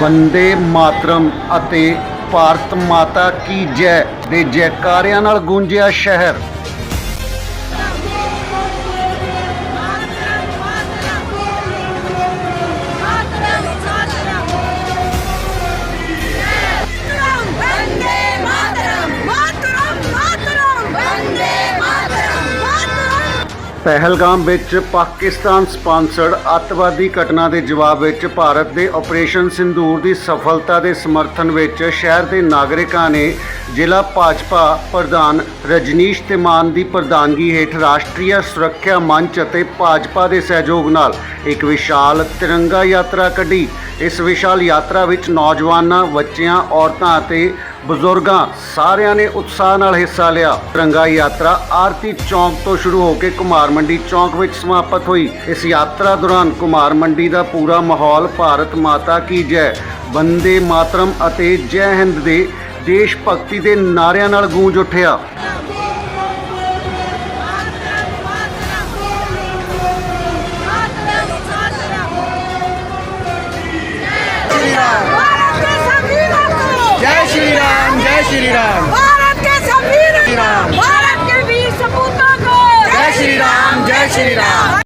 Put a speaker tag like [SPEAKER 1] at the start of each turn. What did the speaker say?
[SPEAKER 1] ਵੰਦੇ ਮਾਤਰਮ ਅਤੇ ਭਾਰਤ ਮਾਤਾ ਕੀ ਜੈ ਦੇ ਜੈਕਾਰਿਆਂ ਨਾਲ ਗੂੰਜਿਆ ਸ਼ਹਿਰ। ਪਹਿਲਗਾਮ ਵਿੱਚ ਪਾਕਿਸਤਾਨ ਸਪਾਂਸਰਡ ਅੱਤਵਾਦੀ ਘਟਨਾ ਦੇ ਜਵਾਬ ਵਿੱਚ ਭਾਰਤ ਦੇ ਆਪਰੇਸ਼ਨ ਸਿੰਦੂਰ ਦੀ ਸਫਲਤਾ ਦੇ ਸਮਰਥਨ ਵਿੱਚ ਸ਼ਹਿਰ ਦੇ ਨਾਗਰਿਕਾਂ ਨੇ ਜ਼ਿਲ੍ਹਾ ਭਾਜਪਾ ਪ੍ਰਧਾਨ ਰਜਨੀਸ਼ ਤਿਮਾਨ ਦੀ ਪ੍ਰਧਾਨਗੀ ਹੇਠ ਰਾਸ਼ਟਰੀ ਸੁਰੱਖਿਆ ਮੰਚ ਅਤੇ ਭਾਜਪਾ ਦੇ ਸਹਿਯੋਗ ਨਾਲ ਇੱਕ ਵਿਸ਼ਾਲ ਤਿਰੰਗਾ ਯਾਤਰਾ ਕੱਢੀ। ਇਸ ਵਿਸ਼ਾਲ ਯਾਤਰਾ ਵਿੱਚ ਨੌਜਵਾਨਾਂ, ਬੱਚਿਆਂ, ਔਰਤਾਂ ਅਤੇ ਬਜ਼ੁਰਗਾਂ ਸਾਰਿਆਂ ਨੇ ਉਤਸ਼ਾਹ ਨਾਲ ਹਿੱਸਾ ਲਿਆ। ਤਿਰੰਗਾ ਯਾਤਰਾ ਆਰਤੀ ਚੌਂਕ ਤੋਂ ਸ਼ੁਰੂ ਹੋ ਕੇ ਕੁਮਾਰ ਮੰਡੀ ਚੌਂਕ ਵਿੱਚ ਸਮਾਪਤ ਹੋਈ। ਇਸ ਯਾਤਰਾ ਦੌਰਾਨ ਕੁਮਾਰ ਮੰਡੀ ਦਾ ਪੂਰਾ ਮਾਹੌਲ ਭਾਰਤ ਮਾਤਾ ਕੀ ਜੈ। ਬੰਦੇ ਮਾਤਰਮ ਅਤੇ ਜੈ ਹਿੰਦ ਦੇ ਦੇਸ਼ ਭਗਤੀ ਦੇ ਨਾਰਿਆਂ ਨਾਲ ਗੂੰਜ ਉੱਠਿਆ।
[SPEAKER 2] जय श्री राम
[SPEAKER 3] भारत के संविधान
[SPEAKER 2] श्री राम।
[SPEAKER 3] भारत के वीर सपूतों को
[SPEAKER 2] जय श्री राम जय श्री राम